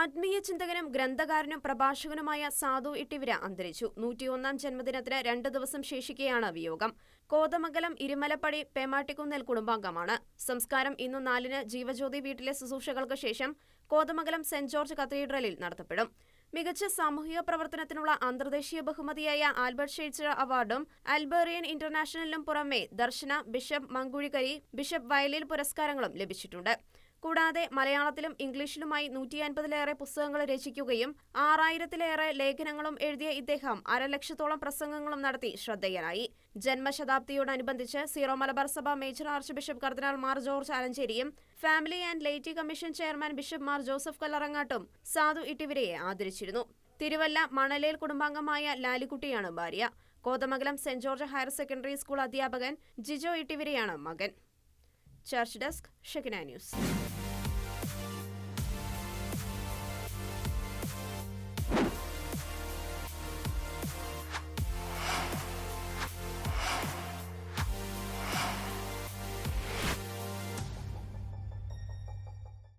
ആത്മീയ ചിന്തകനും ഗ്രന്ഥകാരനും പ്രഭാഷകനുമായ സാധു ഇട്ടിവിര അന്തരിച്ചു. നൂറ്റിയൊന്നാം ജന്മദിനത്തിന് രണ്ട് ദിവസം ശേഷിക്കെയാണ് വിയോഗം. കോതമംഗലം ഇരുമലപ്പടി പേമാട്ടിക്കുന്നേൽ കുടുംബാംഗമാണ്. സംസ്കാരം ഇന്നു നാലിന് ജീവജ്യോതി വീട്ടിലെ ശുശ്രൂഷകൾക്ക് ശേഷം കോതമംഗലം സെന്റ് ജോർജ് കത്തീഡ്രലിൽ നടത്തപ്പെടും. മികച്ച സാമൂഹിക പ്രവർത്തനത്തിനുള്ള അന്തർദേശീയ ബഹുമതിയായ ആൽബർട്ട് ഷെയ്ച്ച അവാർഡും അൽബേറിയൻ ഇന്റർനാഷണലിനും പുറമെ ദർശന ബിഷപ്പ് മങ്കുഴിക്കരി ബിഷപ്പ് വയലിൽ പുരസ്കാരങ്ങളും ലഭിച്ചിട്ടുണ്ട്. കൂടാതെ മലയാളത്തിലും ഇംഗ്ലീഷിലുമായി നൂറ്റി അൻപതിലേറെ പുസ്തകങ്ങൾ രചിക്കുകയും ആറായിരത്തിലേറെ ലേഖനങ്ങളും എഴുതിയ ഇദ്ദേഹം അരലക്ഷത്തോളം പ്രസംഗങ്ങളും നടത്തി ശ്രദ്ധേയനായി. ജന്മശതാബ്ദിയോടനുബന്ധിച്ച് സീറോ മലബാർ സഭ മേജർ ആർച്ച് ബിഷപ്പ് കർദിനാൾ Mar George ആലഞ്ചേരിയും family and laity commission chairman bishop Mar Joseph കല്ലറങ്ങാട്ടും സാധു ഇട്ടിവരയെ ആദരിച്ചിരുന്നു. തിരുവല്ല മണലേൽ കുടുംബാംഗമായ ലാലിക്കുട്ടിയാണ് ഭാര്യ. Kothamangalam saint George higher secondary school അധ്യാപകൻ ജിജോ ഇട്ടിവരയാണ് മകൻ. Church desk ഷെക്കന news